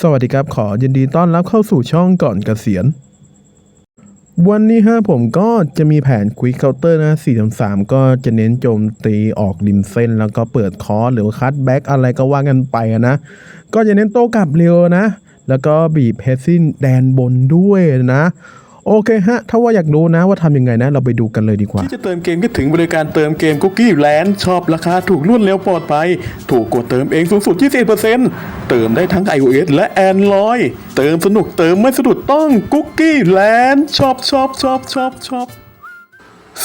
สวัสดีครับ ขอยินดีต้อนรับเข้าสู่ช่องก่อนเกษียณ วันนี้ฮะผมก็จะมีแผนควิกเคาน์เตอร์นะ4 3ก็จะเน้นโจมตีออกริมเส้น แล้วก็เปิดคอร์สหรือคัดแบ็กอะไรก็ว่ากันไปนะ ก็จะเน้นโต้กลับเร็วนะ แล้วก็บีบเฮซินแดนบนด้วยนะ โอเคฮะ ถ้าว่าอยากรู้นะว่าทำยังไงนะ เราไปดูกันเลยดีกว่า ที่จะเติมเกมก็ถึงบริการเติมเกมคุกกี้แลนด์ชอบราคาถูกรวดเร็วปลอดภัย ถูกกว่าเติมเองสูงสุด 20%เติมได้ทั้ง iOS และ Android เติมสนุกเติมไม่สะดุดต้องคุกกี้แลนด์ชอบชอบชอบชอบชอบ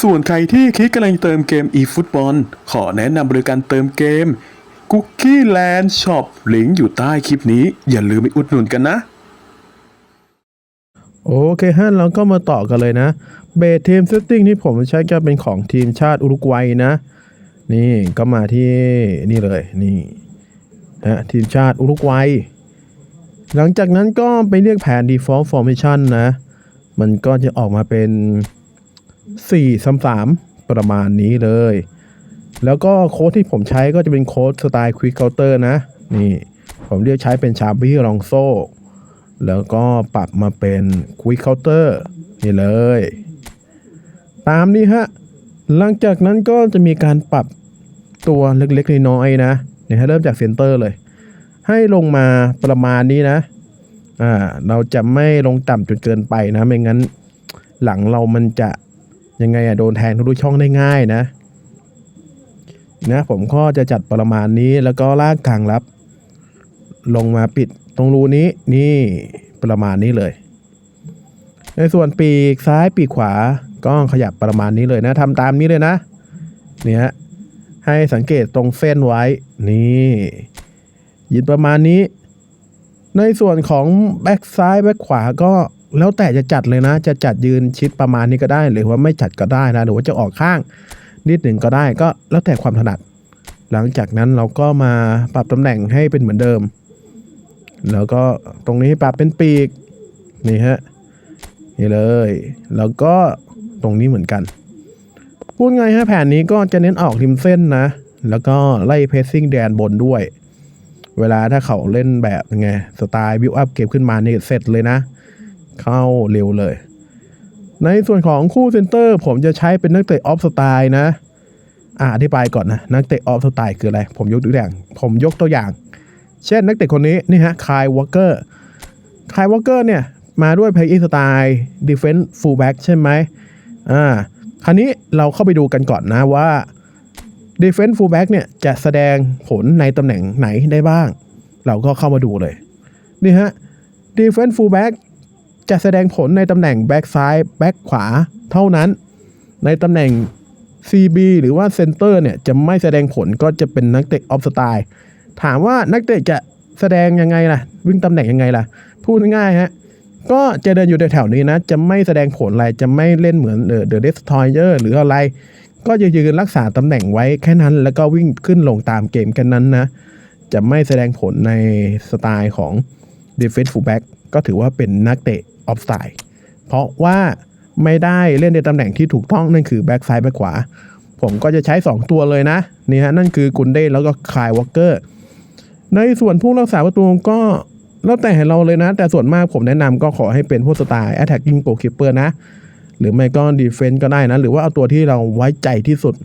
ส่วนใครที่คิดกำลังเติมเกม eFootball ขอแนะนำบริการเติมเกม Cookie Land Shop ลิงก์อยู่ใต้คลิปนี้ อย่าลืมไปอุดหนุนกันนะ โอเคฮะเราก็มาต่อกันเลยนะ เบสทีมเซตติ้งที่ผมใช้ก็เป็นของทีมชาติอุรุกวัยนะ นี่ก็มาที่นี่เลยนี่นะทีมชาติอุรุกวัย หลังจากนั้นก็ไปเรียกแผน default formation นะ มันก็จะออกมาเป็น4 3 3 ประมาณนี้เลย แล้วก็โค้ดที่ผมใช้ก็จะเป็นโค้ดสไตล์ Quick Counter นะ นี่ ผมเรียกใช้เป็นชาบี้ลองโซ แล้วก็ปรับมาเป็น Quick Counter นี่เลย ตามนี้ฮะ หลังจากนั้นก็จะมีการปรับตัวเล็กๆน้อยๆนะเนี่ยให้เริ่มจากเซนเตอร์เลย ให้ลงมาประมาณนี้นะอ่าเราจะไม่ลงต่ำจนเกินไปนะ ไม่งั้นหลังเรามันจะยังไงอะโดนแทงทุกๆช่องได้ง่ายนะนะผมก็จะจัดประมาณนี้แล้วก็ลากกลางรับ ลงมาปิด รงรูนี้นี่ประมาณนี้เลย ในส่วนปีกซ้ายปีกขวาก็ขยับประมาณนี้เลยนะทำตามนี้เลยนะเนี่ยให้สังเกตตรงเส้นไว้นี่ยืนประมาณนี้ ในส่วนของแบ็กซ้ายแบ็กขวาก็แล้วแต่จะจัดเลยนะ จะจัดยืนชิดประมาณนี้ก็ได้ หรือว่าไม่จัดก็ได้นะหรือว่าจะออกข้างนิดหนึ่งก็ได้ก็แล้วแต่ความถนัด หลังจากนั้นเราก็มาปรับตำแหน่งให้เป็นเหมือนเดิม แล้วก็ตรงนี้ปรับเป็นปีก นี่ฮะ นี่เลย แล้วก็ตรงนี้เหมือนกัน พูดไงฮะแผนนี้ก็จะเน้นออกริมเส้นนะ แล้วก็ไล่เพสซิ่งแดนบนด้วย เวลาถ้าเขาเล่นแบบไงสไตล์บิวอัพเก็บขึ้นมานี่เสร็จเลยนะ เข้าเร็วเลย ในส่วนของคู่เซนเตอร์ ผมจะใช้เป็นนักเตะออฟสไตล์นะอ่าอธิบายก่อนนะ นักเตะออฟสไตล์คืออะไร ผมยกตัวอย่าง ผมยกตัวอย่าง เช่นนักเตะคนนี้นี่ฮะคายวอลเกอร์คายวอลเกอร์เนี่ยมาด้วยเพย์อินสไตล์ดิเฟนส์ฟูลแบ็กใช่ไหมอ่าคราวนี้เราเข้าไปดูกันก่อนนะว่า Defense Fullback เนี่ยจะแสดงผลในตำแหน่งไหนได้บ้าง เราก็เข้ามาดูเลย นี่ฮะ Defense Fullback จะแสดงผลในตำแหน่งแบ็กซ้ายแบ็กขวาเท่านั้น ในตำแหน่ง CB หรือว่าเซนเตอร์เนี่ยจะไม่แสดงผลก็จะเป็นนักเตะออฟสไตล์ ถามว่านักเตะจะแสดงยังไงล่ะ วิ่งตำแหน่งยังไงล่ะ พูดง่ายฮะก็จะเดินอยู่แถวๆนี้นะ จะไม่แสดงผลอะไร จะไม่เล่นเหมือนเดอะเดสทอยเออร์หรืออะไร ก็จะยืนรักษาตำแหน่งไว้แค่นั้น แล้วก็วิ่งขึ้นลงตามเกมแค่นั้นนะ จะไม่แสดงผลในสไตล์ของ Defense Fullback ก็ถือว่าเป็นนักเตะออฟสไตล์เพราะว่าไม่ได้เล่นในตำแหน่งที่ถูกต้องนั่นคือแบ็กซ้ายแบ็กขวา ผมก็จะใช้ 2 ตัวเลยนะนี่ฮะนั่นคือกุนเด้แล้วก็คายวอลเกอร์ ในส่วนผู้รักษาประตูก็แล้วแต่เราเลยนะ แต่ส่วนมากผมแนะนำก็ขอให้เป็นพวกสไตล์ attacking goalkeeper นะ หรือไม่ก็ defense ก็ได้นะ หรือว่าเอาตัวที่เราไว้ใจที่สุด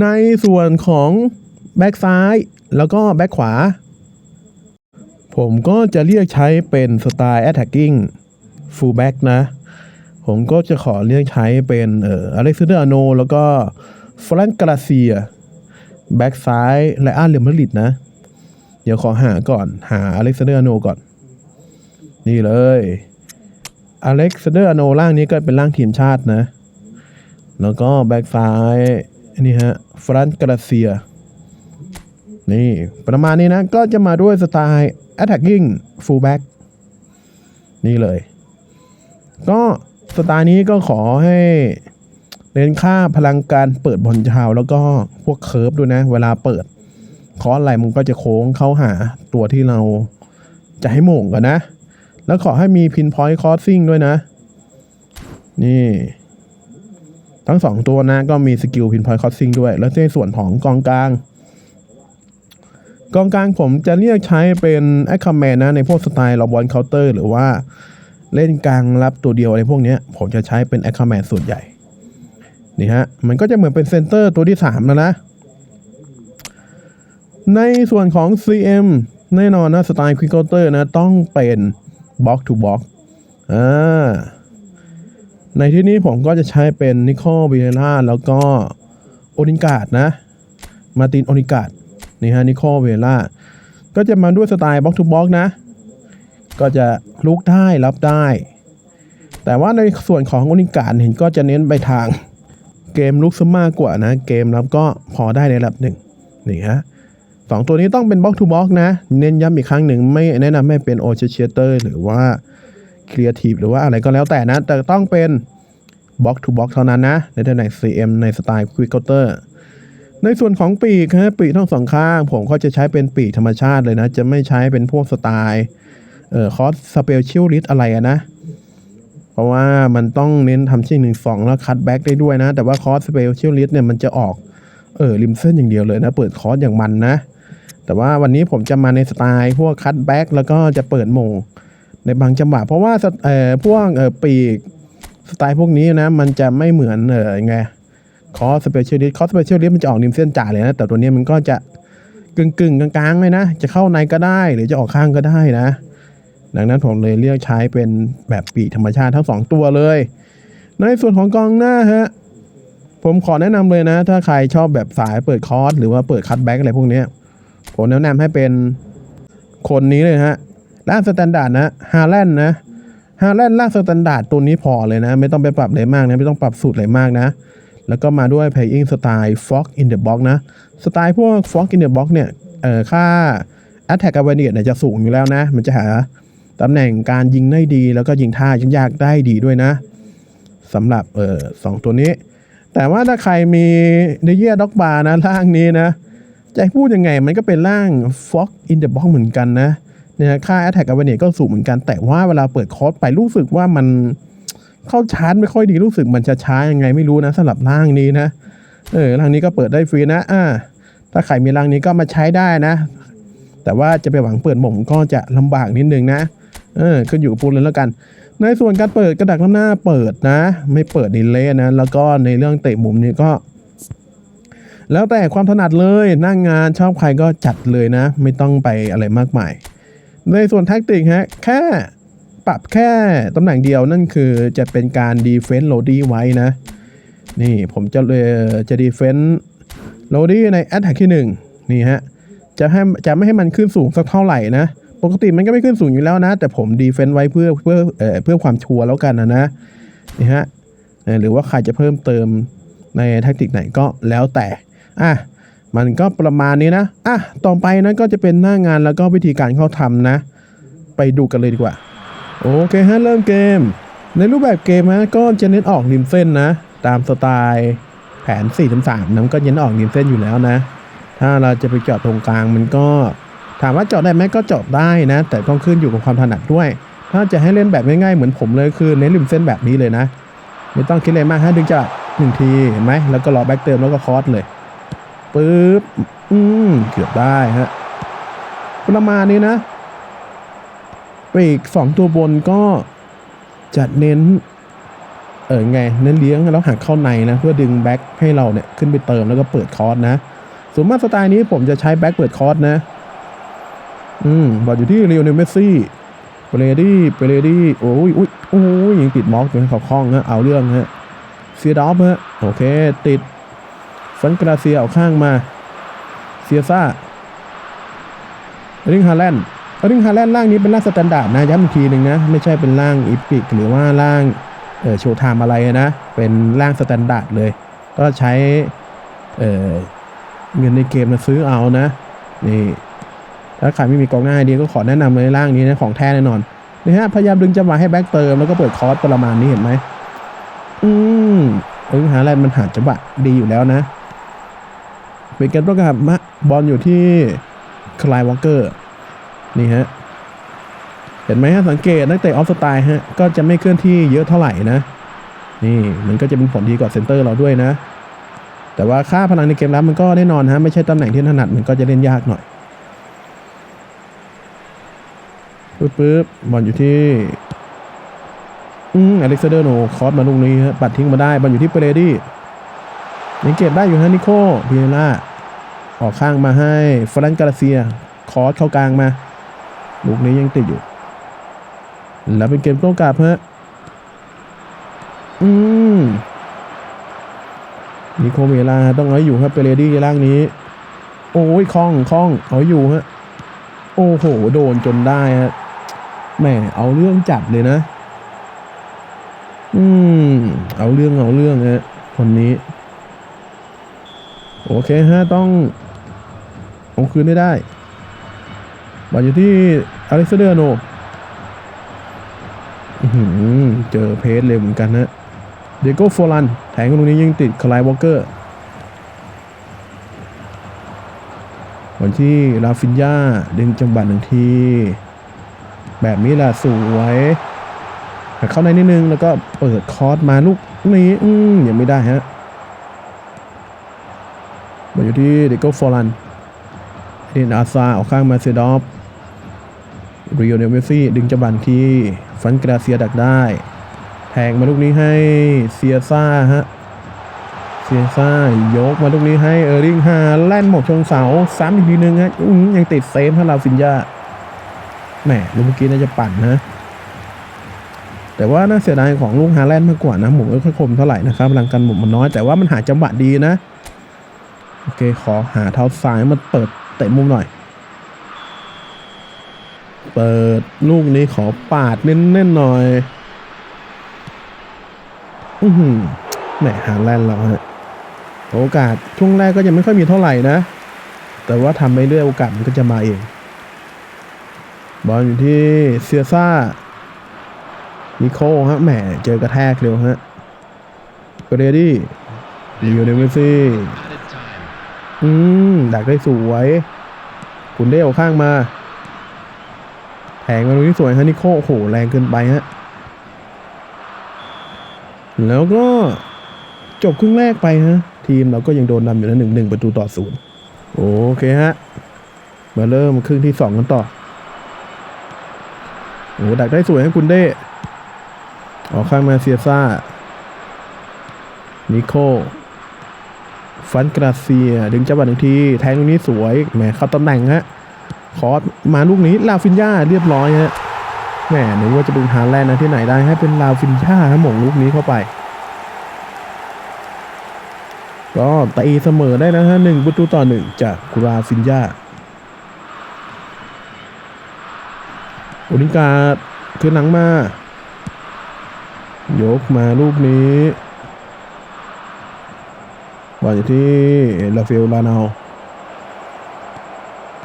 ในส่วนของแบ็กซ้ายแล้วก็แบ็กขวา ผมก็จะเรียกใช้เป็นสไตล์ attacking fullback นะ ผมก็จะขอเรียกใช้เป็นเอ่ออเล็กซานเดอร์อโนแล้วก็ฟรานกราเซีย แบ็กซ้ายและอาร์เรมลิดนะ เดี๋ยวขอหาก่อนหาอเล็กซานเดอร์อโนก่อน นี่เลยอเล็กซานเดอร์อโนร่างนี้ก็เป็นร่างทีมชาตินะ แล้วก็แบ็กซ้ายนนี้ฮะฟรานกราเซีย นี่ประมาณนี้นะ ก็จะมาด้วยสไตล์ attacking fullback นี่เลย ก็สไตล์นี้ก็ขอให้ เน้นค่าพลังการเปิดบอลยาวแล้วก็พวกเคิร์ฟด้วยนะ เวลาเปิดคอร์สอะไรมันก็จะโค้งเข้าหาตัวที่เราจะให้หม่งกันนะ แล้วขอให้มีพินพอยต์คอร์สซิ่งด้วยนะ นี่ ทั้งสองตัวนะก็มีสกิลพินพอยต์คอร์สซิ่งด้วย แล้วในส่วนของกองกลาง กองกลางผมจะเรียกใช้เป็นแอคคาแมนนะ ในพวกสไตล์เราบอลเคาน์เตอร์หรือว่าเล่นกลางรับตัวเดียวอะไรพวกนี้ผมจะใช้เป็นแอคคาแมนส่วนใหญ่ นี่ฮะ มันก็จะเหมือนเป็นเซนเตอร์ตัวที่3แล้วนะ ในส่วนของ CM แน่นอนนะสไตล์ควิกเคาน์เตอร์นะต้องเป็นบล็อกทูบล็อกอ่าในที่นี้ผมก็จะใช้เป็นนิโคลเบเล่าแล้วก็โอนิกาดนะ มาตินโอนิกาดนี่ฮะนิโคลเบเล่าก็จะมาด้วยสไตล์บล็อกทูบล็อกนะ ก็จะลุกได้รับได้ แต่ว่าในส่วนของโอนิกาดเห็นก็จะเน้นไปทาง เกมลุกซะมากกว่านะ เกมรับก็พอได้ในระดับหนึ่งนี่ฮะสองตัวนี้ต้องเป็นบล็อกทูบล็อกนะ เน้นย้ำอีกครั้งหนึ่งไม่แนะนำให้เป็นโอเชเตอร์หรือว่าครีเอทีฟหรือว่าอะไรก็แล้วแต่นะ แต่ต้องเป็นบล็อกทูบล็อกเท่านั้นนะ ในตำแหน่ง CM ในสไตล์ Quick Counter ในส่วนของปีกฮะปีกทั้งสองข้าง ผมก็จะใช้เป็นปีกธรรมชาติเลยนะ จะไม่ใช้เป็นพวกสไตล์เอ่อคอสสเปเชียลลิสอะไรนะ เพราะว่ามันต้องเน้นทำชิ่งหนึ่งสองแล้วคัดแบ็กได้ด้วยนะ แต่ว่าคอสสเปเชียลลิสเนี่ยมันจะออกเออริมเส้นอย่างเดียวเลยนะ เปิดคอสอย่างมันนะ แต่ว่าวันนี้ผมจะมาในสไตล์พวกคัดแบ็กแล้วก็จะเปิดโมงในบางจังหวะเพราะว่าเออพวกเออปีกสไตล์พวกนี้นะ มันจะไม่เหมือนเออไงคอสเปเชียลิสคอสเปเชียลิสมันจะออกริมเส้นจ่าเลยนะ แต่ตัวนี้มันก็จะกึ่งกึ่งๆกลางๆเลยนะ จะเข้าในก็ได้หรือจะออกข้างก็ได้นะ ดังนั้นผมเลยเลือกใช้เป็นแบบปีกธรรมชาติทั้งสองตัวเลย ในส่วนของกองหน้าฮะผมขอแนะนำเลยนะ ถ้าใครชอบแบบสายเปิดคอร์สหรือว่าเปิดคัตแบ็กอะไรพวกนี้ผมแนะนำให้เป็นคนนี้เลยฮะล่างสแตนดาร์ดนะฮาแลนด์นะฮาแลนด์ล่างสแตนดาร์ดตัวนี้พอเลยนะ ไม่ต้องไปปรับอะไรมากนะไม่ต้องปรับสูตรอะไรมากนะ แล้วก็มาด้วย playing style fog in the box นะสไตล์พวก fog in the box เนี่ยเอ่อค่า attack awareness เนี่ยจะสูงอยู่แล้วนะ มันจะหา ตำแหน่งการยิงได้ดี แล้วก็ยิงท่ายากได้ดีด้วยนะสำหรับเออสองตัวนี้ แต่ว่าถ้าใครมีเดเยียด็อกบาร์นะร่างนี้นะ จะให้พูดยังไงมันก็เป็นร่าง fog in the box เหมือนกันนะเนี่ยค่า attack awareness ก็สูงเหมือนกัน แต่ว่าเวลาเปิดคอร์สไปรู้สึกว่ามันเข้าชาร์จไม่ค่อยดีรู้สึกมันจะช้ายังไงไม่รู้นะสำหรับร่างนี้นะเออร่างนี้ก็เปิดได้ฟรีนะอ่าถ้าใครมีร่างนี้ก็มาใช้ได้นะ แต่ว่าจะไปหวังเปิดหม่งก็จะลำบากนิดนึงนะ เออขึ้นอยู่กับปูนเลยแล้วกัน ในส่วนการเปิดกระดักน้ำหน้าเปิดนะ ไม่เปิดดีเลย์นะ แล้วก็ในเรื่องเตะมุมนี้ก็ แล้วแต่ความถนัดเลยน้างงานชอบใครก็จัดเลยนะ ไม่ต้องไปอะไรมากมาย ในส่วนแท็กติกฮะแค่ปรับแค่ตำแหน่งเดียวนั่นคือจะเป็นการดีเฟนส์โ o ดี้ไว้นะ นี่ผมจะเลยจะดีเฟนส์โ o ดี้ในแอตแทกที่ 1 นี่ฮะจะให้จะไม่ให้มันขึ้นสูงสักเท่าไหร่นะ ปกติมันก็ไม่ขึ้นสูงอยู่แล้วนะ แต่ผมดีเฟนส์ไว้เพื่อเพื่อเอ่อเพื่อความชัวร์แล้วกันนะนะนี่ฮะเอ่อหรือว่าใครจะเพิ่มเติมในแท็กติกไหนก็แล้วแต่อะมันก็ประมาณนี้นะอะต่อไปนะก็จะเป็นหน้างานแล้วก็วิธีการเข้าทำนะ ไปดูกันเลยดีกว่า โอเคฮะเริ่มเกม ในรูปแบบเกมนะก็จะเน้นออกริมเส้นนะ ตามสไตล์แผน4-3นะมันก็เน้นออกริมเส้นอยู่แล้วนะ ถ้าเราจะไปเจาะตรงกลางมันก็ ถามว่าเจาะได้ไหมก็เจาะได้นะ แต่ต้องขึ้นอยู่กับความถนัดด้วย ถ้าจะให้เล่นแบบง่ายๆเหมือนผมเลยคือเน้นริมเส้นแบบนี้เลยนะ ไม่ต้องคิดอะไรมากฮะดึงจังหวะหนึ่งทีเห็นไหมแล้วก็รอแบ็กเติมแล้วก็คอร์สเลยปึ๊บอืมเกือบได้ฮะประมาณนี้นะปีกสองตัวบนก็จะเน้น เออไงเน้นเลี้ยงแล้วหักเข้าในนะ เพื่อดึงแบ็กให้เราเนี่ยขึ้นไปเติมแล้วก็เปิดคอร์สนะส่วนมากสไตล์นี้ผมจะใช้แบ็กเปิดคอร์สนะ อืมบอลอยู่ที่เรียวเนลเมสซี่เปเรดี้เปเรดี้โอ้ยอุ้ยโอ้ยยังติดมอกอยู่ให้เขาคล้องฮะเอาเรื่องฮะเซียดอฟฮะโอเค ติดฟันกราเซียเอาข้างมา เซียซ่าริงฮาแลนด์ริงฮาแลนด์ล่างนี้เป็นล่างสแตนดาร์ดนะย้ำอีกทีหนึ่งนะ ไม่ใช่เป็นล่างอีพิกหรือว่าล่างเออโชว์ไทม์อะไรนะ เป็นล่างสแตนดาร์ดเลย ก็ใช้เออเงินในเกมมาซื้อเอานะนี่ ถ้าใครไม่มีกองหน้าดีก็ขอแนะนำเลยร่างนี้นะของแท้แน่นอนนี่ฮะพยายามดึงจังหวะให้แบ็กเติมแล้วก็เปิดคอร์สประมาณนี้เห็นไหมอืมเอิงหาอะไรมันหาจังหวะดีอยู่แล้วนะเป็นการประกาศมะบอลอยู่ที่คลายวอลเกอร์นี่ฮะเห็นไหมฮะสังเกตนักเตะออฟสไตล์ฮะก็จะไม่เคลื่อนที่เยอะเท่าไหร่นะ นี่มันก็จะเป็นผลดีกว่าเซนเตอร์เราด้วยนะ แต่ว่าค่าพลังในเกมรับมันก็แน่นอนฮะไม่ใช่ตำแหน่งที่ถนัดมันก็จะเล่นยากหน่อย ปึ๊บปึ๊บบอลอยู่ที่อืมอเล็กซานเดอร์โนคอสมาลูกนี้ฮะปัดทิ้งมาได้บอลอยู่ที่เปเรดี้ยังเก็บได้อยู่ฮะนิโคเบียร่าออกข้างมาให้ฟรันการาเซีย คอสเข้ากลางมา ลูกนี้ยังติดอยู่ แล้วเป็นเกมโต้กลับฮะอืมนิโคเวลาต้องเอาอยู่ครับเปเรดี้ล่างนี้ โอ้ยคล่องคล่องเอาอยู่ฮะโอ้โห โดนจนได้ฮะ แหมเอาเรื่องจัดเลยนะ อืม เอาเรื่องเอาเรื่องฮะคนนี้ โอเคฮะต้องเอาคืนได้ได้บอลอยู่ที่อเล็กซานเดอร์โนเจอเพสเร็วเหมือนกันนะเดโก้โฟลัน แทงตรงนี้ยังติดคลายวอลเกอร์บอลที่ลาฟินยาดึงจังหวะหนึ่งที แบบนี้แหละสวยเข้าในนิดนึงแล้วก็เปิดคอร์สมาลูกนี้อืมยังไม่ได้ฮะมาอยู่ที่เดโก้ฟอรันเดนอาซาออกข้างมาเซดอฟริโอเนลเมสซี่ ดึงจังหวะอีกทีฟันกราเซียดักได้ แทงมาลูกนี้ให้เซียซ่าฮะเซียซ่ายกมาลูกนี้ให้เออริงฮาแล่นหมกชงเสาซ้ำอีกทีนึงฮะยังติดเซฟให้ลาฟินยา แหมลูกเมื่อกี้น่าจะปั่นนะ แต่ว่าน่าเสียดายของลูกฮาแลนด์มากกว่านะหมุนไม่ค่อยคมเท่าไหร่นะครับพลังกันหมุนมันน้อย แต่ว่ามันหาจังหวะดีนะ โอเค ขอหาเท้าซ้ายมาเปิดเตะมุมหน่อย เปิดลูกนี้ขอปาดเน้นๆหน่อย อือหือแหมฮาแลนด์เราฮะโอกาสช่วงแรกก็ยังไม่ค่อยมีเท่าไหร่นะ แต่ว่าทำไปเรื่อยโอกาสมันก็จะมาเอง บอลอยู่ที่เซียซ่านิโคลฮะแหมเจอกระแทกเร็วฮะเกรดี้ลิโอเนลเมสซี่อืมดักได้สวยคุณได้เอาข้างมาแผงมาตรงนี้สวยฮะนิโคลโอ้โหแรงเกินไปฮะแล้วก็จบครึ่งแรกไปฮะ ทีมเราก็ยังโดนนำอยู่นะหนึ่งหนึ่งประตูต่อศูนย์โอเคฮะ มาเริ่มครึ่งที่สองกันต่อ โอ้โหดักได้สวยให้คุณเด้ออกข้างมาเซียซ่า นิโคฟันกราเซีย ดึงจังหวะหนึ่งที แทงตรงนี้สวย แหมเข้าตำแหน่งฮะคอมาลูกนี้ ลาฟินยาเรียบร้อยฮะ แหมนึกว่าจะเป็นฮาแลนด์นะที่ไหนได้ให้เป็นลาฟินยาหม่งลูกนี้เข้าไป ก็ตีเสมอได้นะฮะหนึ่งประตูต่อหนึ่งจากกราฟินยา โอนิกาคือหลังมา ยกมาลูกนี้บอลอยู่ที่ลาเฟลลานา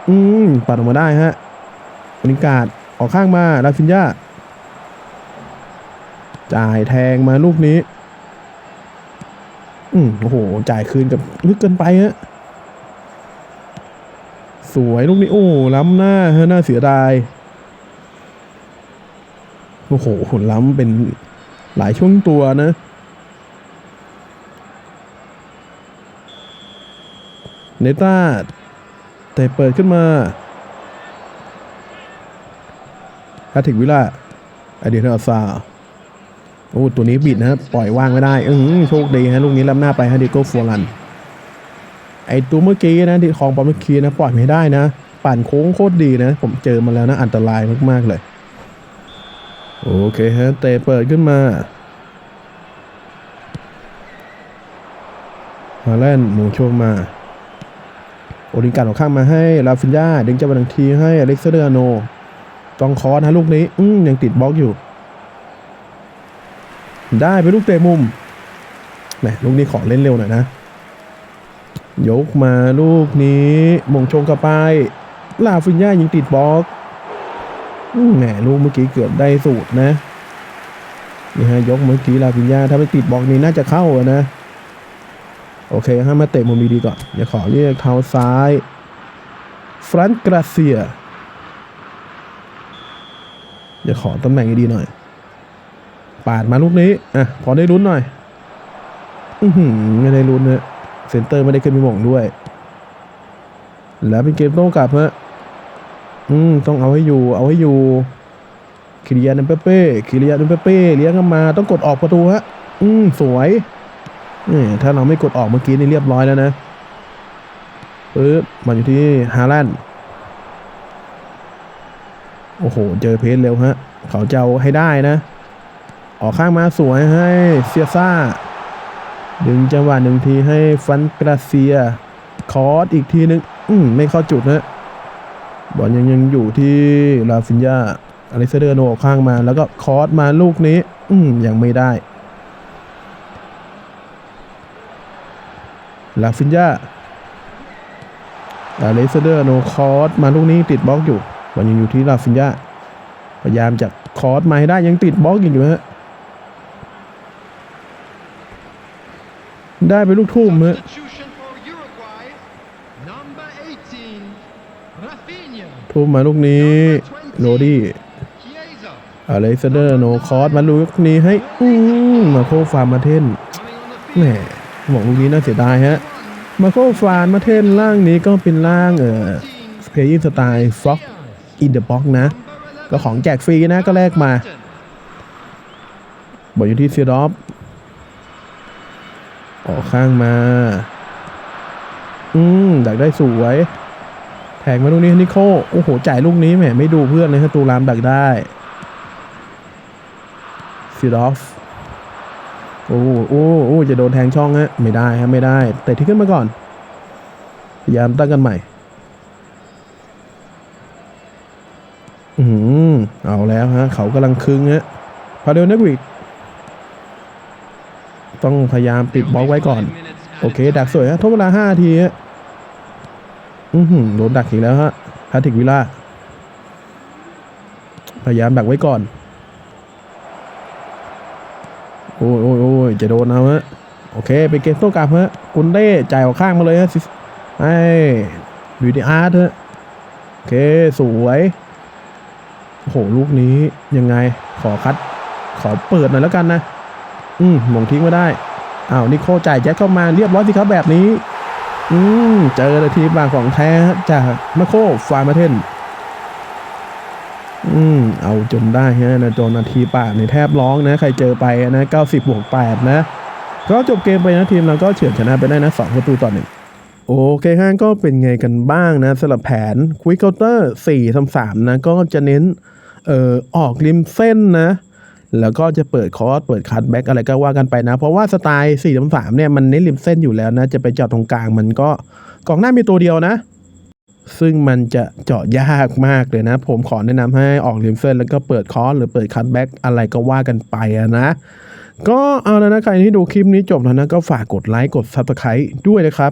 อืมปัดออกมาได้ฮะบริการออกข้างมาลาฟินยาจ่ายแทงมาลูกนี้ อืมโอ้โห จ่ายคืนกับลึกเกินไปฮะ สวยลูกนี้ โอ้ ล้ำหน้าฮะน่าเสียดาย โอ้โหล้ำเป็นหลายช่วงตัวนะเนต้าแต่เปิดขึ้นมาถ้าถึงวิลาอเดียร์ซาโอ้ตัวนี้บิดนะปล่อยว่างไม่ได้อือโชคดีฮะลูกนี้ล้ำหน้าไปฮะดิโก้ฟัวรัน ไอตัวเมื่อกี้นะที่ของบอลเมื่อกี้นะ ปล่อยไม่ได้นะ ปั่นโค้งโคตรดีนะ ผมเจอมาแล้วนะ อันตรายมาก ๆ เลย โอเคฮะเตะเปิดขึ้นมาฮาแลนด์หมูโชงมาโอลิงการออกข้างมาให้ลาฟินยาดึงจังหวะหนึ่งทีให้อเล็กซเดอร์โนต้องคอสนะลูกนี้อืยังติดบล็อกอยู่ ได้ไปลูกเตะมุมแหมลูกนี้ขอเล่นเร็วหน่อยนะ ยกมาลูกนี้มงชงกระไปลาฟินยายิงติดบล็อก แหมลูกเมื่อกี้เกือบได้สูตรนะนี่ฮะยกเมื่อกี้ลาฟินยาถ้าไม่ติดบล็อกนี้น่าจะเข้านะ โอเคฮะมาเตะมุมดีๆก่อนอย่าขอเรียกเท้าซ้ายฟรันกราเซียอย่าขอตำแหน่งดีๆหน่อย ปาดมาลูกนี้อะพอได้ลุ้นหน่อย อือหือไม่ได้ลุ้นนะเซนเตอร์ไม่ได้ขึ้นไปหม่งด้วย แล้วเป็นเกมโต้กลับฮะ อืมต้องเอาให้อยู่ เอาให้อยู่คิริยานเปเป้คิริยานเปเป้เลี้ยงเข้ามา ต้องกดออกประตูฮะ อืมสวยนี่ถ้าเราไม่กดออกเมื่อกี้นี่เรียบร้อยแล้วนะปึ๊บมาอยู่ที่ฮาลันด์โอ้โห เจอเพจเร็วฮะ เขาจะเอาให้ได้นะ ออกข้างมาสวยให้เซียซ่า ดึงจังหวะหนึ่งทีให้ฟันกราเซีย คอร์สอีกทีนึง อืมไม่เข้าจุดนะ บอลยังยังอยู่ที่ลาฟินยาอเล็กซานเดอร์โนข้างมา แล้วก็คอร์สมาลูกนี้ อืมยังไม่ได้ ลาฟินยาอเล็กซานเดอร์โนคอร์สมาลูกนี้ติดบล็อกอยู่บอลยังอยู่ที่ลาฟินยาพยายามจะคอร์สมาให้ได้ยังติดบล็อกอยู่ฮะได้ไปลูกทุ่มฮะ ทุ่มมาลูกนี้โรดี้อเล็กซเดอร์โนคอสมาลูกนี้ให้ อืมาโคฟาร์มาเทนแหมบอกลูกนี้น่าเสียดายฮะ มาโคฟาร์มาเทนล่างนี้ก็เป็นล่างเอ่อเพย์ยิงสไตล์ฟ็อกอินเดอะบ็อกนะ ก็ของแจกฟรีนะก็แลกมาบอกอยู่ที่เซียดอฟออกข้างมา อืมดักได้สวย แทงมาลูกนี้นิโคโอ้โหจ่ายลูกนี้แหมไม่ดูเพื่อนเลยฮะตูรามดักได้ซีดอฟโอ้โอ้โอ้จะโดนแทงช่องฮะไม่ได้ฮะไม่ได้ แต่ที่ขึ้นมาก่อนพยายามตั้งกันใหม่ อืมเอาแล้วฮะ เขากำลังคึงฮะพาเดลเนกวิกต้องพยายามปิดบล็อกไว้ก่อน โอเค ดักสวยฮะทดเวลาห้านาทีฮะ อือหือโดนดักอีกแล้วฮะพาติกวิลล่าพยายามดักไว้ก่อน โอ้ยโอ้ยโอ้ยจะโดนเอาฮะ โอเคไปเกมโต้กลับฮะกุนเด้จ่ายออกข้างมาเลยฮะซิไอ้บิวตี้อาร์ตฮะ โอเค สวยโอ้โห ลูกนี้ยังไง ขอคัด ขอเปิดหน่อยแล้วกันนะ อืมหมงทิ้งไม่ได้ อ้าว นิโคจ่ายแจ็คเข้ามาเรียบร้อยสิครับแบบนี้ อืมเจอเลยทีมบางของแท้จากมาโคฟาร์มาเทนอืมเอาจนได้ฮะนะจนนาทีป่าในแทบร้องนะ ใครเจอไปนะ90บวก8นะ ก็จบเกมไปนะทีมเราก็เฉือนชนะไปได้นะ2ประตูต่อหนึ่งโอเคฮะก็เป็นไงกันบ้างนะสำหรับแผนควิกเคาน์เตอร์4 3 3นะ ก็จะเน้นเอ่อออกริมเส้นนะ แล้วก็จะเปิดคอร์สเปิดคัทแบ็กอะไรก็ว่ากันไปนะ เพราะว่าสไตล์4 3 3เนี่ยมันเน้นริมเส้นอยู่แล้วนะ จะไปเจาะตรงกลางมันก็กองหน้ามีตัวเดียวนะ ซึ่งมันจะเจาะยากมากเลยนะ ผมขอแนะนำให้ออกริมเส้น แล้วก็เปิดคอร์สหรือเปิดคัทแบ็กอะไรก็ว่ากันไปนะ ก็เอาแล้วนะใครที่ดูคลิปนี้จบแล้วนะก็ฝากกดไลค์กด Subscribe ด้วยนะครับ